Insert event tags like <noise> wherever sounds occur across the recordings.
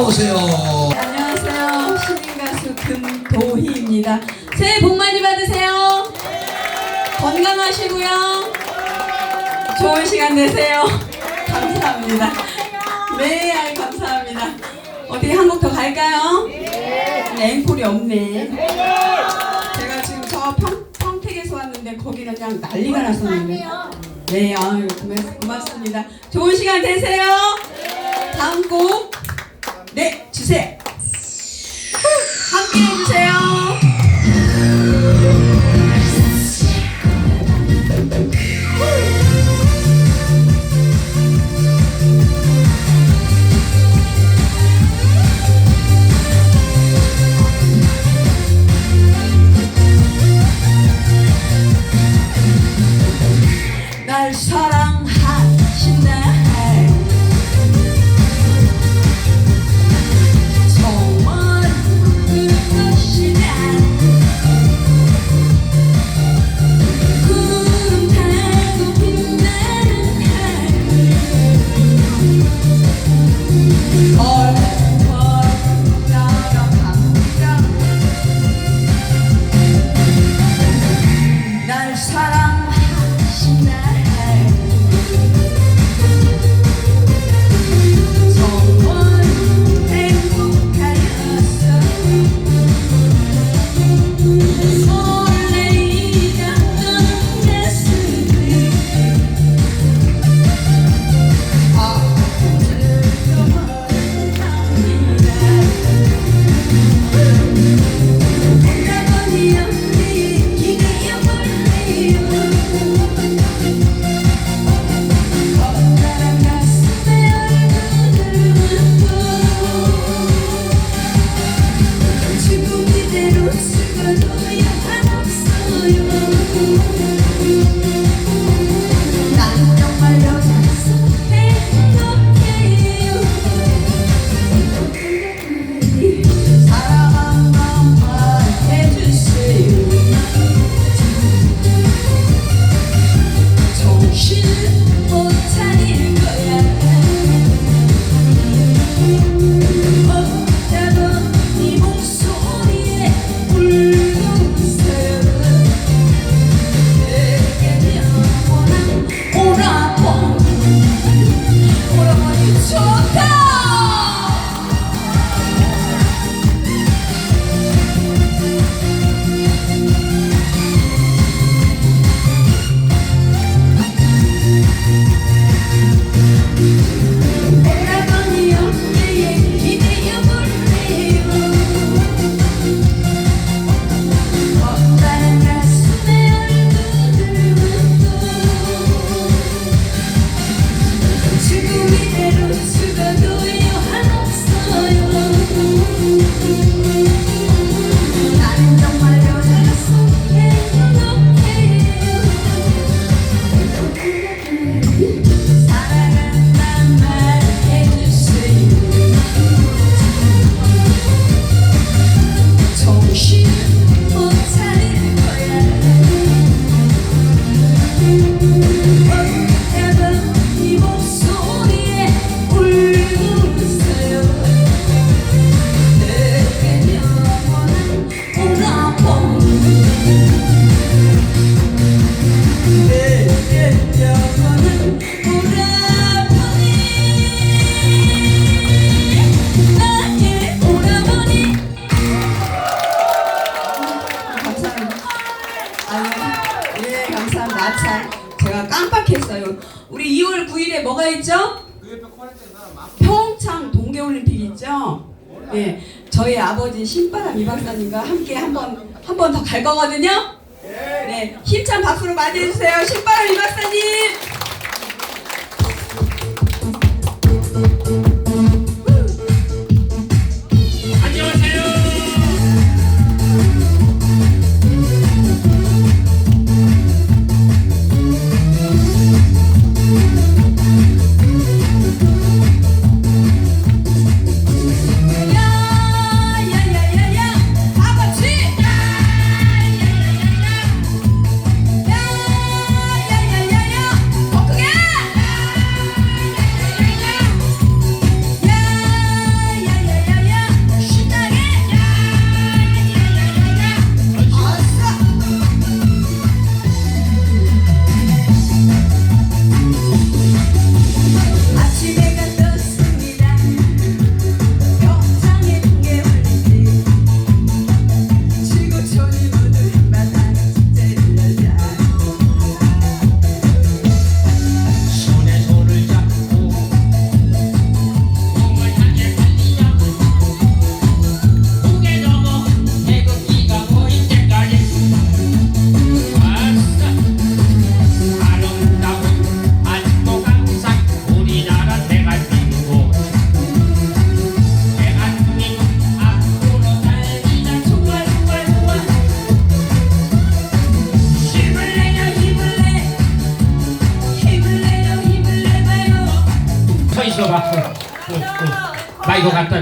오세요. 안녕하세요. 신인 가수 금도희입니다. 새해 복 많이 받으세요. 건강하시고요. 좋은 시간 되세요. 감사합니다. 네, 감사합니다. 어디 한곡 더 갈까요? 네, 앵콜이 없네. 제가 지금 저 평, 평택에서 왔는데 거기는 그냥 난리가 났었는데. 네, 아유, 고맙, 고맙습니다. 좋은 시간 되세요. 다음 곡. 네, 주세요. 함께 해주세요. 뭐가 있죠? 평창 동계올림픽 있죠? 예, 저희 아버지 신바람 이 박사님과 함께 한번 한 번 더 갈 거거든요. 네, 힘찬 박수로 맞이해주세요. 신바람 이 박사님.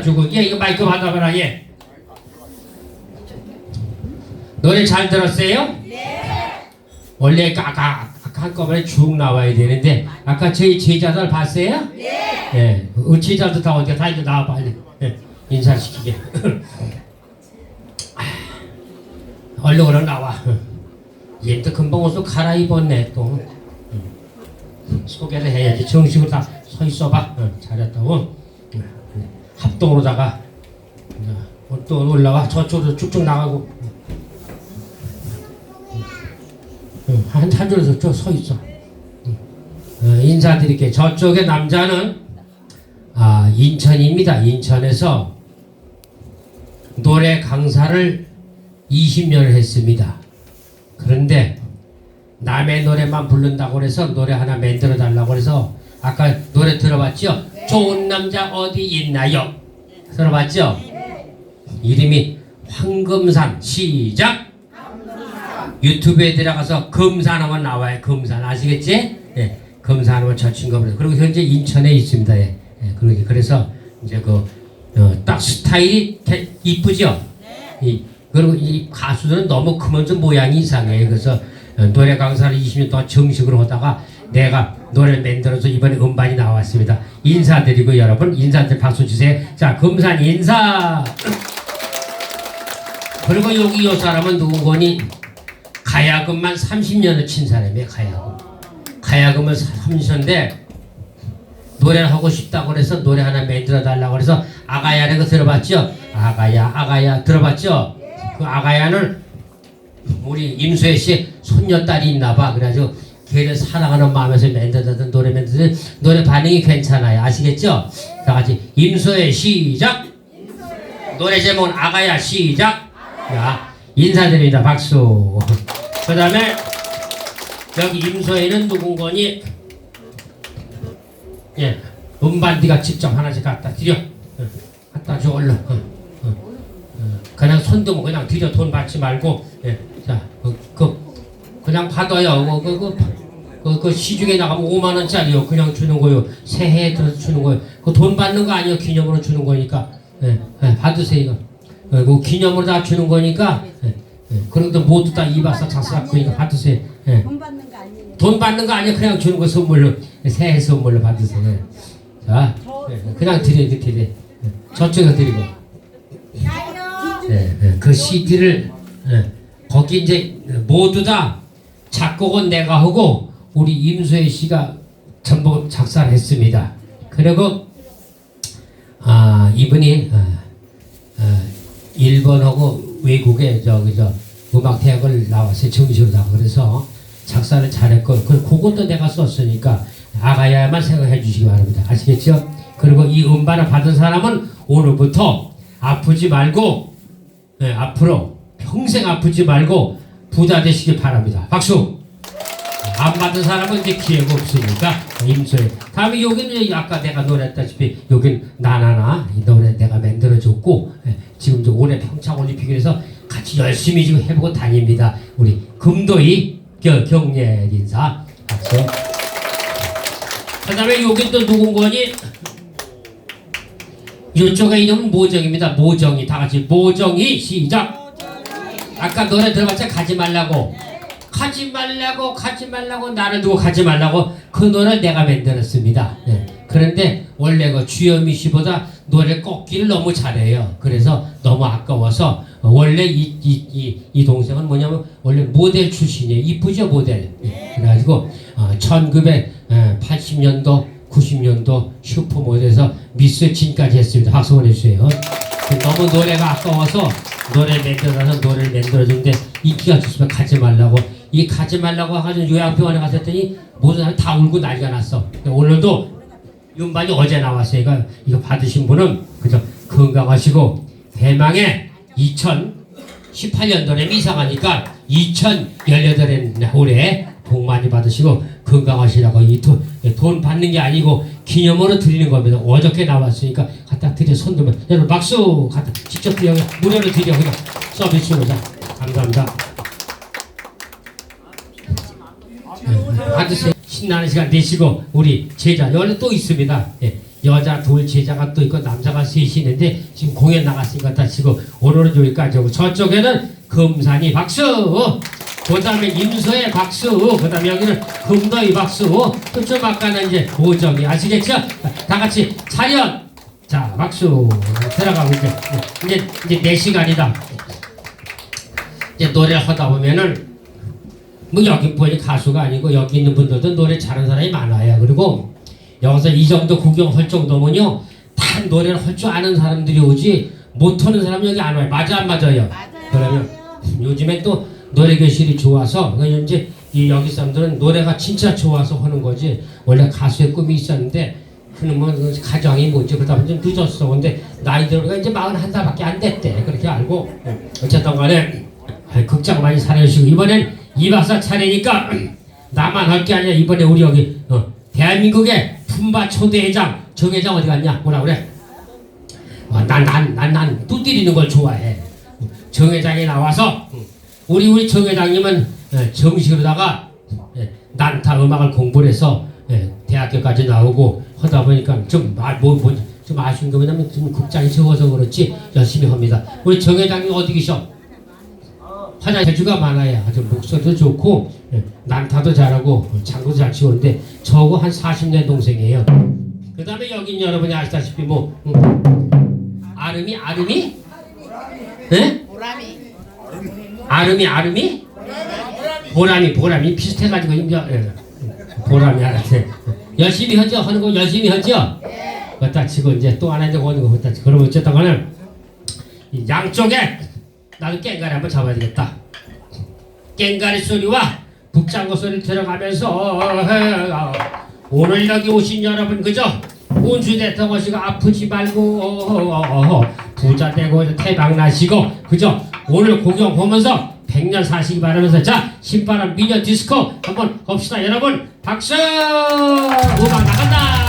주고 예 이거 마이크 받아봐라 예. 노래 잘 들었어요? 네. 원래 아까 아까 한꺼번에 쭉 나와야 되는데 아까 저희 제자들 봤어요? 네. 예, 어, 제자들 다 어디 다 이제 나와 빨리 예, 인사시키게. 얼른 얼른 나와. 얘또 금방 옷을 갈아입었네 또. 음. 소개를 해야지. 정식으로 다 서 있어봐. 어, 잘했다고. 어, 합동으로다가. 어, 또 올라와? 저쪽으로 쭉쭉 나가고. 어, 한, 한 줄에서 쭉서 있어. 어, 인사드릴게요 저쪽에 남자는 아, 인천입니다. 인천에서 노래 강사를 20년을 했습니다. 그런데 남의 노래만 부른다고 그래서 노래 하나 만들어 달라고 그래서 아까 노래 들어봤죠? 좋은 남자 어디 있나요? 들어봤죠? 이름이 황금산 시작 유튜브에 들어가서 금산하면 나와요 금산 아시겠지? 예, 금산하면 저 친구입니다 그리고 현재 인천에 있습니다 예, 예, 그래서 이제 그딱 스타일이 되- 이쁘죠? 이, 그리고 이 가수들은 너무 크면서 모양이 이상해요. 그래서 어, 노래 강사를 20년 동안 정식으로 하다가 내가 노래를 만들어서 이번에 음반이 나왔습니다. 인사드리고 여러분 인사들 박수 주세요. 자 금산 인사. <clears throat> 그리고 여기 요 사람은 누구거니 가야금만 30년을 친 사람이에요. 가야금. 가야금을 30년인데 노래를 하고 싶다고 그래서 노래 하나 만들어 달라고 그래서 아가야라는 거 들어봤죠? 아가야 아가야 들어봤죠? 그 아가야는 우리 임수혜 씨 손녀딸이 있나 봐 그래가지고 걔를 사랑하는 마음에서 만들던 노래 만드는 노래 반응이 괜찮아요 아시겠죠? 다 같이 임수혜 시작 노래 제목은 아가야 시작 자 인사드립니다 박수 그 다음에 여기 임수혜는 누군거니 예, 음반디가 직접 하나씩 갖다 드려. 어, 갖다 줘 얼른. 그냥 손도 뭐 그냥 드려 돈 받지 말고. 예, 자, 그, 그 그냥 받아요. 그, 그, 그, 그, 그 시중에 나가면 5만 원짜리요. 그냥 주는 거요. 새해에 들어서 주는 거요. 그 돈 받는 거 아니요. 기념으로 주는 거니까. 예, 예, 받으세요 이거. 어, 그 기념으로 다 주는 거니까. 예, 예. 그런데 모두 다 이박사 작사학교니까 받으세요. 예. 돈 받는 거 아니에요. 돈 받는 거 아니야 그냥 주는 거 선물로 새해 선물로 받으세요. 자, 네, 그냥 드려 드 드려. 네, 저쪽에 드리고. 네, 네, 그 CD를 네, 거기 이제 모두 다 작곡은 내가 하고 우리 임소혜 씨가 전부 작사를 했습니다. 그리고 아 이분이 아, 아, 일본하고 외국에 저기 저 음악 대학을 나왔어요 정식으로 다 그래서 작사를 잘했고 그 그것도 내가 썼으니까 아가야만 생각해 주시기 바랍니다 아시겠죠? 그리고 이 음반을 받은 사람은 오늘부터 아프지 말고 네, 앞으로 평생 아프지 말고 부자 되시길 바랍니다 박수 안 받은 사람은 이제 기회가 없으니까 임소에 다음에 여기는 아까 내가 노래했다시피 여긴 나나나 이 노래 내가 만들어줬고 예, 지금 이제 올해 평창 올림픽에서 같이 열심히 지금 해보고 다닙니다. 우리 금도희 겨, 경례 인사. 박수. 그 다음에 여기 또 누군 거니? 이쪽의 이름은 모정입니다. 모정이. 다 같이 모정이 시작. 아까 노래 들어봤자 가지 말라고 가지 말라고 가지 말라고 나를 두고 가지 말라고 그 노래를 내가 만들었습니다. 네. 그런데 원래 그 주현미 씨보다 노래 꺾기를 너무 잘해요. 그래서 너무 아까워서 원래 이, 이, 이, 이 동생은 뭐냐면 원래 모델 출신이에요. 이쁘죠 모델. 네. 그래가지고 어, 1980년도 90년도 슈퍼모델에서 미스 진까지 했습니다. 박수 보내주세요. 너무 노래가 아까워서 노래 만들어서 노래를 만들어주는데 인기가 좋으면 가지 말라고 이 가지 말라고 해가지고 요양병원에 갔더니 모든 사람이 다 울고 난리가 났어. 오늘도 윤반이 어제 나왔어요. 이거, 이거 받으신 분은 그저 건강하시고 대망의 2018년도에 이상하니까 2018년 올해 복 많이 받으시고 건강하시라고 이돈 받는 게 아니고 기념으로 드리는 겁니다. 어저께 나왔으니까 갖다 드려 손들면. 여러분 박수 갖다 직접 드려 무료로 드려 그냥 서비스로 자 감사합니다. 네, 받으세요. 신나는 시간 되시고 우리 제자 여기 또 있습니다. 예, 여자 돌 제자가 또 있고 남자가 셋이 있는데 지금 공연 나갔으니까 다 지금 오늘은 여기까지 하고 저쪽에는 금산이 박수! 그 다음에 임서의 박수! 그 다음에 여기는 금너의 박수! 또좀 아까는 이제 오정이 아시겠죠? 다 같이 차렷! 자 박수! 들어가고 이제 이제 이제 내 시간이다. 이제 노래를 하다 보면은 뭐 여기 보니 가수가 아니고 여기 있는 분들도 노래 잘하는 사람이 많아요. 그리고 여기서 이 정도 구경할 정도면요. 다 노래를 할 줄 아는 사람들이 오지 못하는 사람 여기 안 와요. 맞아 안 맞아요? 그러면 요즘에 또 노래 교실이 좋아서 그러니까 이제 이 여기 사람들은 노래가 진짜 좋아서 하는 거지. 원래 가수의 꿈이 있었는데 그는 뭐 가정이 뭐지? 그러다 보니 좀 늦었어. 근데 나이 들어가 이제 마흔 한 살밖에 안 됐대. 그렇게 알고. 어쨌든 간에 극장 많이 사랑해주시고 이번엔 이 박사 차례니까 <clears throat> 나만 할 게 아니라 이번에 우리 여기 어, 대한민국의 품바 초대회장 정 회장 어디 갔냐 뭐라 그래 난난난난 두드리는 걸 좋아해 정 회장이 나와서 우리 우리 정 회장님은 예, 정식으로다가 예, 난타 음악을 공부를 해서 예, 대학교까지 나오고 하다 보니까 좀뭐좀 아쉬운 게 뭐냐면 지금 극장이 적어서 그렇지 열심히 합니다. 우리 정 회장님 어디 계셔? 화장 재주가 많아요. 아주 목소리도 좋고 예, 난타도 잘하고 장구도 잘 치는데 저하고 한 40년 동생이에요. 그 다음에 여긴 여러분이 아시다시피 뭐 음, 아름이 아름이? 네? 보람이 아름이 아름이? 보람이 보람이 비슷해가지고 이제 예. 보람이 알았어요. 열심히 하죠 하는 거 열심히 하죠. 갖다 치고 이제 또 하나 이제 하는 거 치고 그러면 어쨌든 간에 이 양쪽에 나도 깽가리 한번 잡아야 되겠다. 깽가리 소리와 북장구 소리 들어가면서 어, 오늘 여기 오신 여러분 그죠? 운수 대통령씨가 아프지 말고 어, 부자 되고 태방 나시고 그죠? 오늘 구경 보면서 백년 사시기 바라면서 자 신바람 미녀 디스코 한번 봅시다 여러분 박수 음악 나간다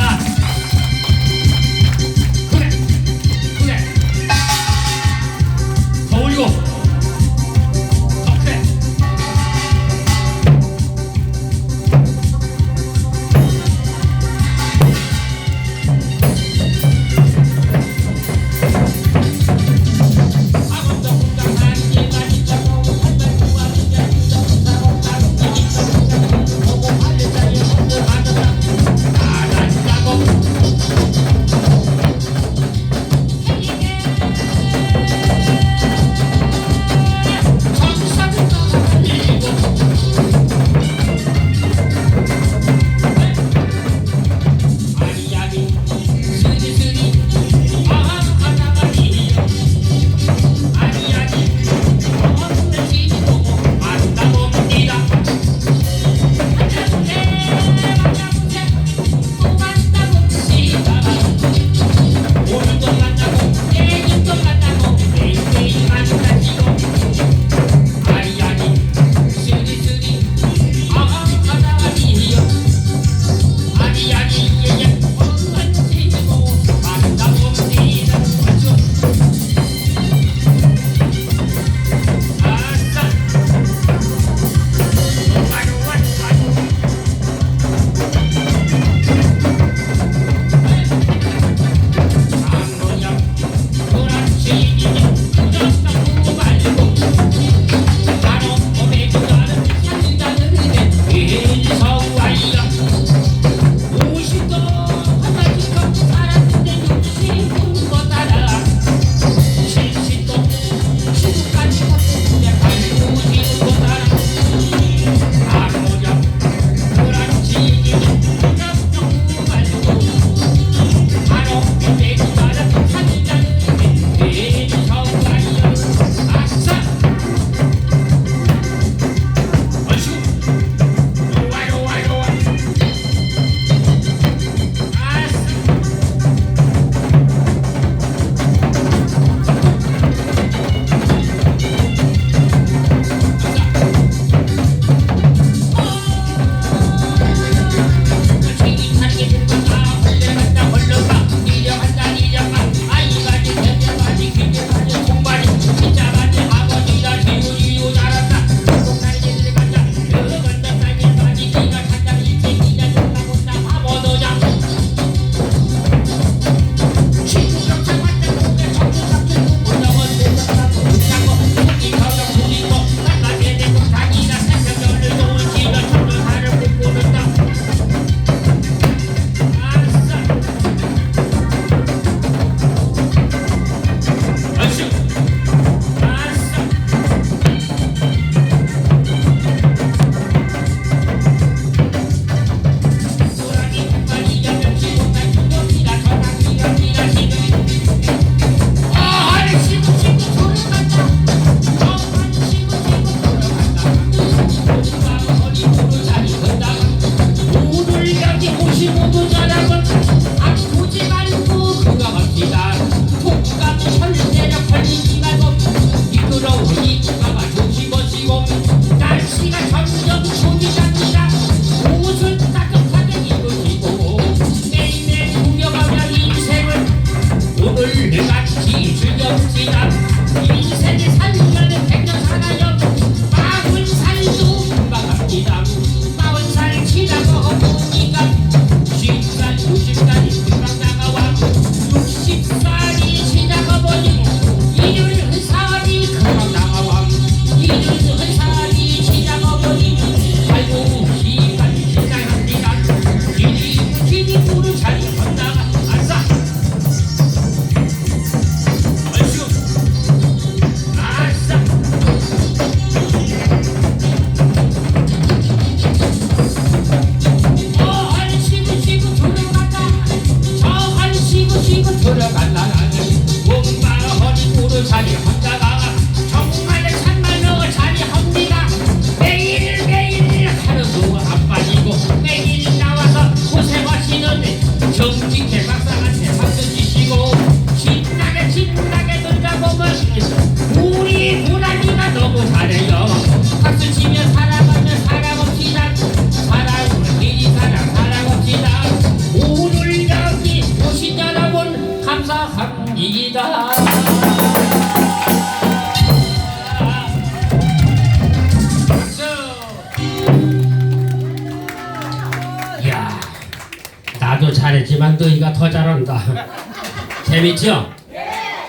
재밌죠?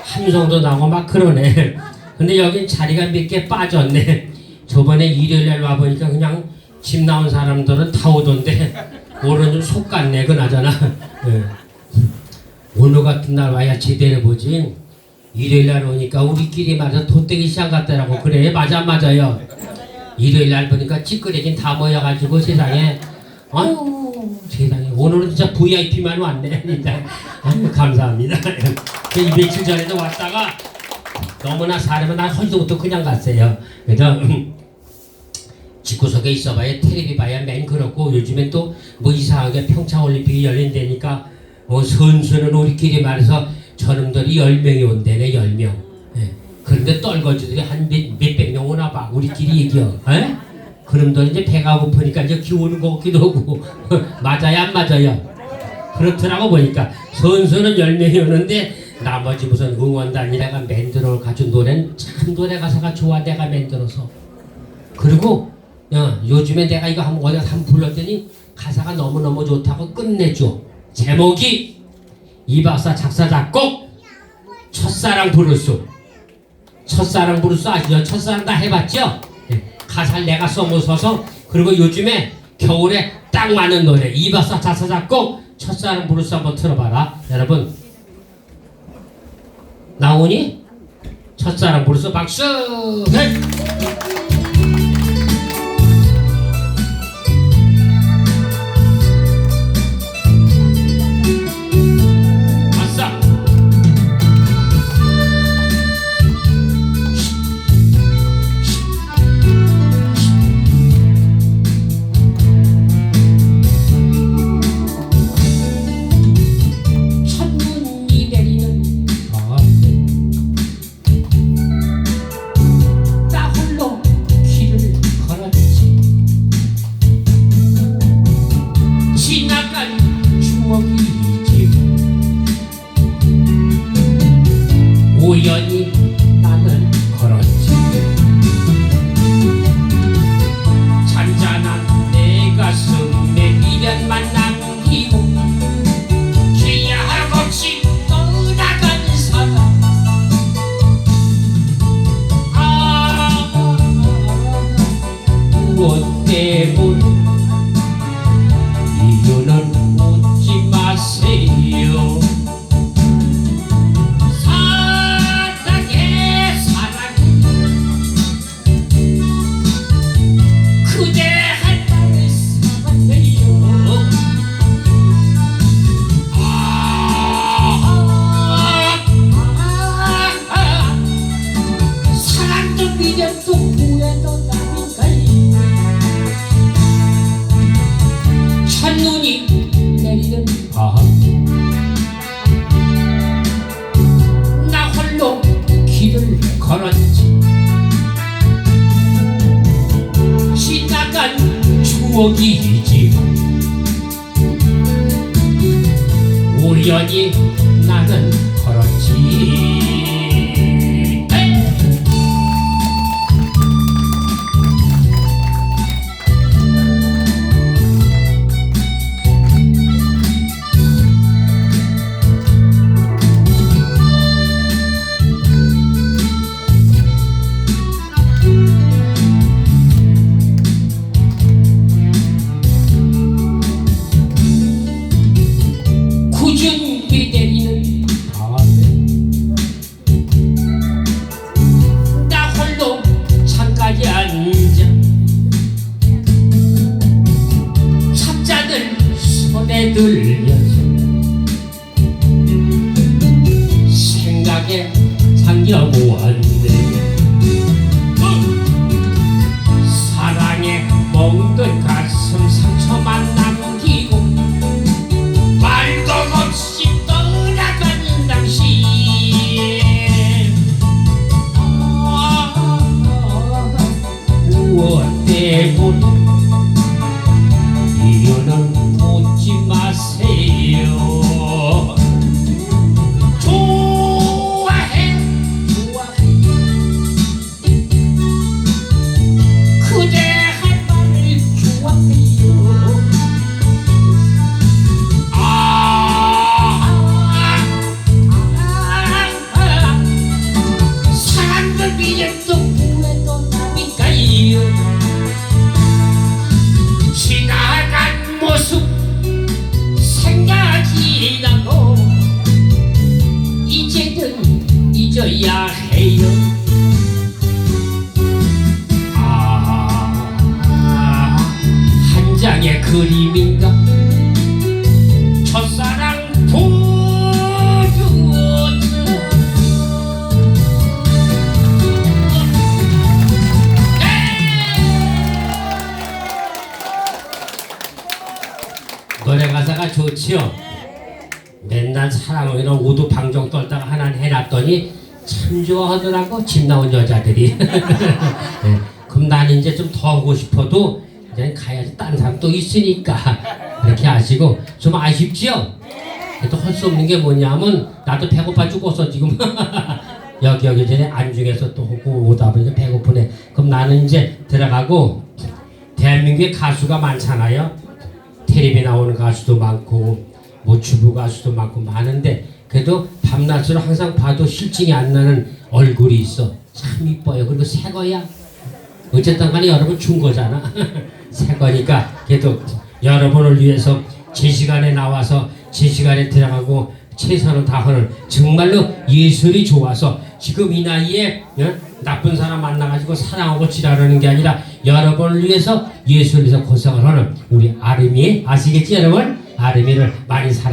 함성도 나고 막 그러네. 근데 여긴 자리가 몇 개 빠졌네. 저번에 일요일 날 와보니까 그냥 집 나온 사람들은 다 오던데 오늘 좀 속 같네 그나저나. 예. 오늘 같은 날 와야 제대로 보지. 일요일 날 오니까 우리끼리 말해서 돗대기 시장 갔더라고 그래. 맞아 맞아요. 일요일 날 보니까 찌끄레긴 다 모여가지고 세상에 아유 세상에 오늘은 진짜 VIP만 왔네 <laughs> 아유 감사합니다 이 며칠 전에도 왔다가 너무나 사람은 난 허리도부터 그냥 갔어요 그래서 <clears throat> 집구석에 있어봐야 텔레비 봐야 맨 그렇고 요즘엔 또 뭐 이상하게 평창올림픽이 열린다니까 뭐 선수는 우리끼리 말해서 저놈들이 열 명이 온대네 열 명. 예. 그런데 떨거지들이 한 몇, 몇백 명 오나 봐 우리끼리 얘기요. 예? 그놈들 이제 배가 고프니까 이제 기우는 것 같기도 하고 <laughs> 맞아요 안 맞아요? 그렇더라고 보니까 선수는 열 명이 오는데 나머지 무슨 응원단이라가 만들어 가지고 노래는 참 노래 가사가 좋아 내가 만들어서 그리고 어, 요즘에 내가 이거 한번 어디 한번 불렀더니 가사가 너무너무 좋다고 끝내줘 제목이 이 박사 작사 작곡 첫사랑 부르수 첫사랑 부르수 아시죠? 첫사랑 다 해봤죠? 예, 가사를 내가 써먹어서 그리고 요즘에 겨울에 딱 맞는 노래 이 박사 작사 작곡 첫사랑 부르수 한번 틀어봐라 여러분 나오니? 첫사랑 부르수 박수 네. 방정 떨다가 하나 해놨더니 참 좋아하더라고 집 나온 여자들이. <laughs> 네, 그럼 난 이제 좀 더 하고 싶어도 이제 가야지 다른 사람 또 있으니까 이렇게 하시고 좀 아쉽지요. 또 할 수 없는 게 뭐냐면 나도 배고파 죽었어 지금. <laughs> 여기 여기 전에 안중에서 또 오고 오다 보니까 배고프네. 그럼 나는 이제 들어가고 대한민국에 가수가 많잖아요. 텔레비에 나오는 가수도 많고 뭐 주부 가수도 많고 많은데 그래도 밤낮으로 항상 봐도 실증이 안 나는 얼굴이 있어. 참 이뻐요. 그리고 새 거야. 어쨌든 간에 여러분 준 거잖아. <laughs> 새 거니까 그래도 여러분을 위해서 제 시간에 나와서 제 시간에 들어가고 최선을 다하는 정말로 예술이 좋아서 지금 이 나이에 어? 나쁜 사람 만나가지고 사랑하고 지랄하는 게 아니라 여러분을 위해서 예술에서 고생을 하는 우리 아름이 아시겠지 여러분? 아름이를 많이 사랑해